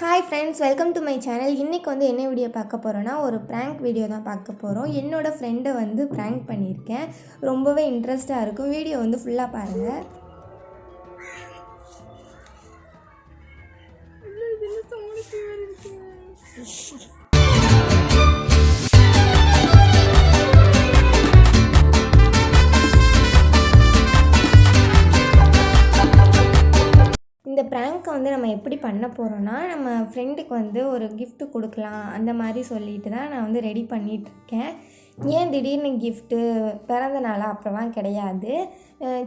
Hi friends welcome to my channel இன்றைக்கி வந்து என்ன வீடியோ பார்க்க போகிறோன்னா ஒரு ப்ராங்க் வீடியோ தான் பார்க்க போகிறோம் என்னோட ஃப்ரெண்டை வந்து ப்ராங்க் பண்ணியிருக்கேன். ரொம்பவே இன்ட்ரெஸ்ட்டாக இருக்கும். வீடியோ வந்து ஃபுல்லாக பாருங்கள் இந்த ப்ராங்க்கை வந்து நம்ம எப்படி பண்ண போகிறோன்னா நம்ம ஃப்ரெண்டுக்கு வந்து ஒரு கிஃப்ட்டு கொடுக்கலாம் அந்த மாதிரி சொல்லிட்டு தான் நான் வந்து ரெடி பண்ணிகிட்ருக்கேன் ஏன் திடீர்னு கிஃப்ட்டு பிறந்த நாளாக அப்புறமா கிடையாது.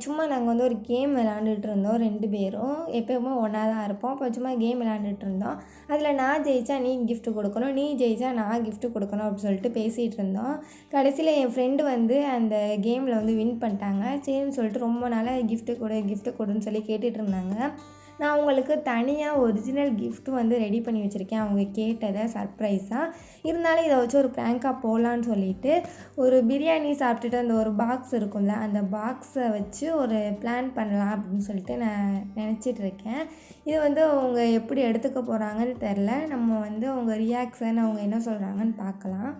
சும்மா நாங்கள் வந்து ஒரு கேம் விளாண்டுட்டு இருந்தோம் ரெண்டு பேரும். எப்போயுமே ஒன்றா தான் இருப்போம். அப்போ சும்மா கேம் விளாண்டுட்டு இருந்தோம். அதில் நான் ஜெயிச்சா நீ கிஃப்ட்டு கொடுக்கணும் நீ ஜெயிச்சா நான் கிஃப்ட்டு கொடுக்கணும் அப்படின்னு சொல்லிட்டு பேசிகிட்டு இருந்தோம். கடைசியில் என் ஃப்ரெண்டு வந்து அந்த கேமில் வந்து வின் பண்ணிட்டாங்க. சரின்னு சொல்லிட்டு ரொம்ப நாளாக கிஃப்ட்டு கொடு கிஃப்ட்டு கொடுன்னு சொல்லி கேட்டுட்டு இருந்தாங்க. நான் அவங்களுக்கு தனியாக ஒரிஜினல் கிஃப்ட் வந்து ரெடி பண்ணி வச்சுருக்கேன். அவங்க கேட்டதை சர்ப்ரைஸாக இருந்தாலும் இதை வச்சு ஒரு ப்ராங்காக போகலான்னு சொல்லிட்டு ஒரு பிரியாணி சாப்பிட்டுட்டு அந்த ஒரு பாக்ஸ் இருக்கும்ல அந்த பாக்ஸை வச்சு ஒரு பிளான் பண்ணலாம் அப்படின்னு சொல்லிட்டு நான் நினச்சிட்டு இருக்கேன். இது வந்து அவங்க எப்படி எடுத்துக்க போகிறாங்கன்னு தெரில நம்ம வந்து அவங்க ரியாக்ஷன் அவங்க என்ன சொல்கிறாங்கன்னு பார்க்கலாம்.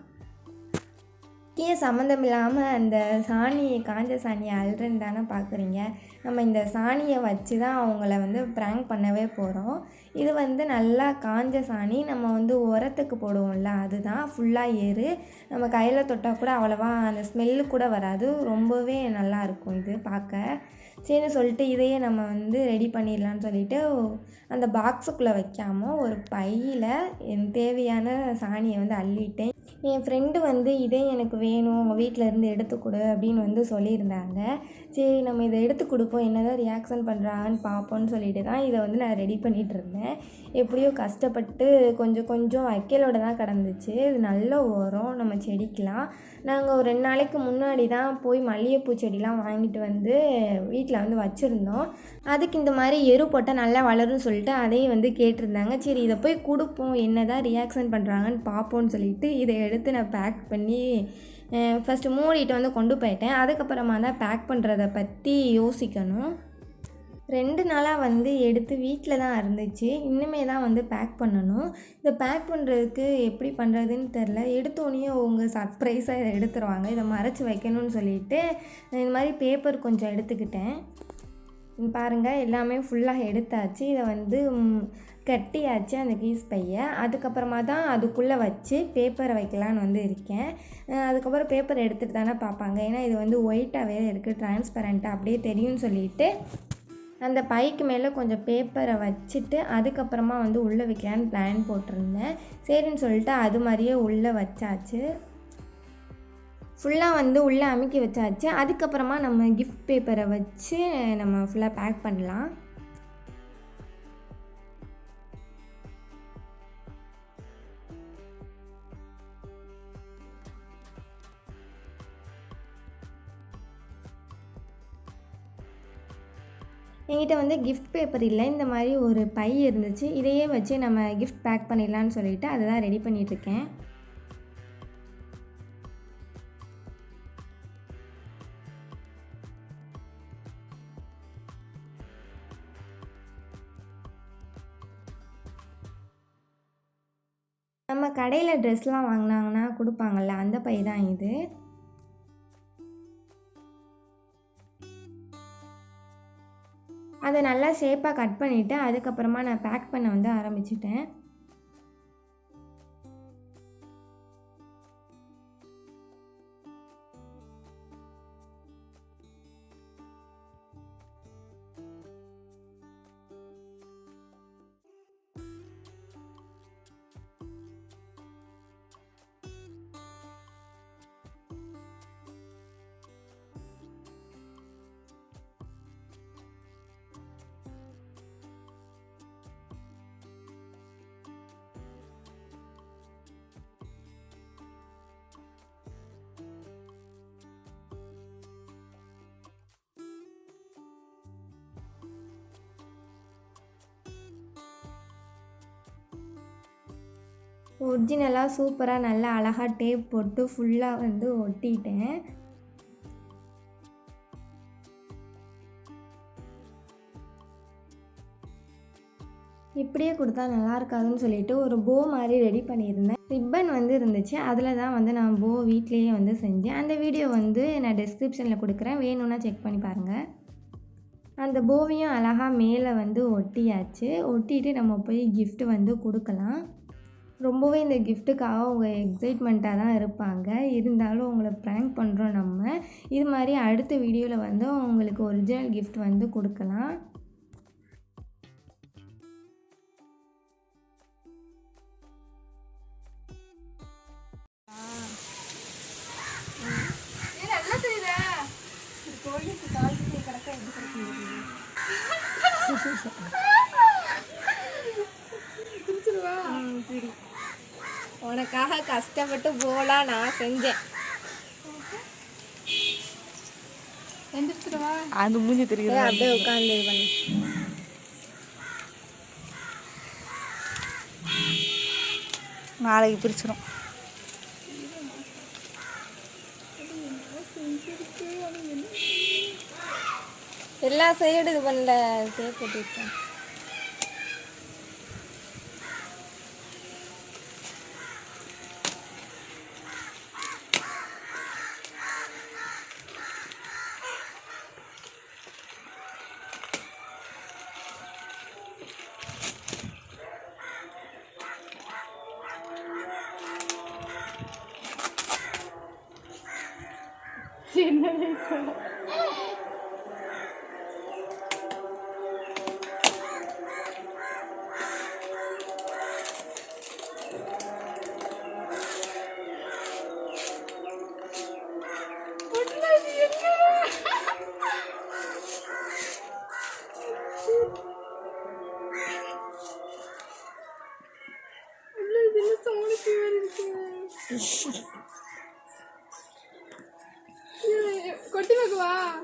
ஏன் சம்மந்தம் இல்லாமல் அந்த சாணி காஞ்ச சாணியை அல்றன்னு தானே பார்க்குறீங்க நம்ம இந்த சாணியை வச்சு தான் அவங்கள வந்து ப்ராங்க் பண்ணவே போகிறோம் இது வந்து நல்லா காஞ்ச சாணி நம்ம வந்து உரத்துக்கு போடுவோம்ல அதுதான் ஃபுல்லாக ஏறு. நம்ம கையில் தொட்டால் கூட அவ்வளோவா அந்த ஸ்மெல்லு கூட வராது. ரொம்பவே நல்லா இருக்கும் இது பார்க்க சரின்னு சொல்லிட்டு இதையே நம்ம வந்து ரெடி பண்ணிடலான்னு சொல்லிட்டு அந்த பாக்ஸுக்குள்ளே வைக்காமல் ஒரு பையில் என் தேவையான சாணியை வந்து அள்ளிட்டேன். என் ஃப்ரெண்டு வந்து இதே எனக்கு வேணும் உங்கள் வீட்டில் இருந்து எடுத்து கொடு அப்படின்னு வந்து சொல்லியிருந்தாங்க. சரி நம்ம இதை எடுத்து கொடுப்போம். என்ன தான் ரியாக்ஷன் பண்ணுறாங்கன்னு பார்ப்போம்னு சொல்லிட்டு தான் இதை வந்து நான் ரெடி பண்ணிகிட்டு இருந்தேன். எப்படியோ கஷ்டப்பட்டு கொஞ்சம் கொஞ்சம் வைக்கலோட தான் கடந்துச்சு. இது நல்ல உரம் நம்ம செடிக்கலாம். நாங்கள் ஒரு ரெண்டு நாளைக்கு முன்னாடி தான் போய் மல்லிகைப்பூ செடிலாம் வாங்கிட்டு வந்து வீட்டில் வந்து வச்சுருந்தோம். அதுக்கு இந்த மாதிரி எரு போட்டால் நல்லா வளரும்னு சொல்லிட்டு அதையும் வந்து கேட்டிருந்தாங்க. சரி இதை போய் கொடுப்போம். என்ன தான் ரியாக்ஷன் பண்ணுறாங்கன்னு பார்ப்போம்னு சொல்லிட்டு இதை எடுத்து நான் பேக் பண்ணி ஃபஸ்ட்டு மூடிட்டு வந்து கொண்டு போயிட்டேன். அதுக்கப்புறமா தான் பேக் பண்ணுறத பற்றி யோசிக்கணும். ரெண்டு நாளாக வந்து எடுத்து வீட்டில் தான் இருந்துச்சு. இன்னுமே தான் வந்து பேக் பண்ணணும். இதை பேக் பண்ணுறதுக்கு எப்படி பண்ணுறதுன்னு தெரில எடுத்தோடனே அவங்க சர்ப்ரைஸாக இதை எடுத்துருவாங்க. இதை மறைச்சி வைக்கணும்னு சொல்லிட்டு இந்த மாதிரி பேப்பர் கொஞ்சம் எடுத்துக்கிட்டேன். பாருங்கள் பாருங்க எல்லாமே ஃபுல்லாக எடுத்தாச்சு. இதை வந்து கட்டியாச்சு அந்த கீஸ் பையை. அதுக்கப்புறமா தான் அதுக்குள்ளே வச்சு பேப்பரை வைக்கலான்னு வந்து இருக்கேன். அதுக்கப்புறம் பேப்பர் எடுத்துகிட்டு தானே பார்ப்பாங்க. ஏன்னா இது வந்து ஒயிட்டாகவே இருக்குது டிரான்ஸ்பரண்ட்டாக அப்படியே தெரியும்னு சொல்லிட்டு அந்த பைக்கு மேலே கொஞ்சம் பேப்பரை வச்சுட்டு அதுக்கப்புறமா வந்து உள்ளே வைக்கலான்னு பிளான் போட்டிருந்தேன். சரின்னு சொல்லிட்டு அது மாதிரியே உள்ளே வச்சாச்சு. ஃபுல்லாக வந்து உள்ளே அமுக்கி வச்சாச்சு. அதுக்கப்புறமா நம்ம கிஃப்ட் பேப்பரை வச்சு நம்ம ஃபுல்லாக பேக் பண்ணலாம். என்கிட்ட வந்து கிஃப்ட் பேப்பர் இல்லை. இந்த மாதிரி ஒரு பை இருந்துச்சு. இதையே வச்சு நம்ம கிஃப்ட் பேக் பண்ணிடலான்னு சொல்லிட்டு அதை தான் ரெடி பண்ணிகிட்ருக்கேன் நம்ம கடையில் ட்ரெஸ்லாம் வாங்கினாங்கன்னா கொடுப்பாங்கள்ல அந்த பை தான் இது. அதை நல்லா ஷேப்பாக கட் பண்ணிவிட்டு அதுக்கப்புறமா நான் பேக் பண்ண வந்து ஆரம்பிச்சிட்டேன். ஒரிஜினலாக சூப்பராக நல்லா அழகாக டேப் போட்டு ஃபுல்லாக வந்து ஒட்டிட்டேன். இப்படியே கொடுத்தா நல்லா இருக்காதுன்னு சொல்லிட்டு ஒரு போ மாதிரி ரெடி பண்ணியிருந்தேன். ரிப்பன் வந்து இருந்துச்சு. அதில் தான் வந்து நான் போ வீட்லேயே வந்து செஞ்சேன். அந்த வீடியோ வந்து நான் டிஸ்கிரிப்ஷனில் கொடுக்குறேன். வேணும்னா செக் பண்ணி பாருங்கள் அந்த போவையும் அழகாக மேலே வந்து ஒட்டியாச்சு. ஒட்டிட்டு நம்ம போய் கிஃப்ட் வந்து கொடுக்கலாம். ரொம்பவே இந்த கிஃப்ட்டுக்காக அவங்க எக்ஸைட்மெண்ட்டாக தான் இருப்பாங்க. இருந்தாலும் அவங்கள ப்ராங்க் பண்ணுறோம் நம்ம. இது மாதிரி அடுத்த வீடியோவில் வந்து உங்களுக்கு ஒரிஜினல் கிஃப்ட் வந்து கொடுக்கலாம். ம், சரி உனக்காக கஷ்டப்பட்டு போலாம் நான் செஞ்சேன். அது மூஞ்சி தெரியுது? அப்படியே உட்காந்து இது பண்ணு. நாளைக்கு பிரிச்சிடும் எல்லா சைடு இது பண்ணல டேப் చిన్న 对了，主啊。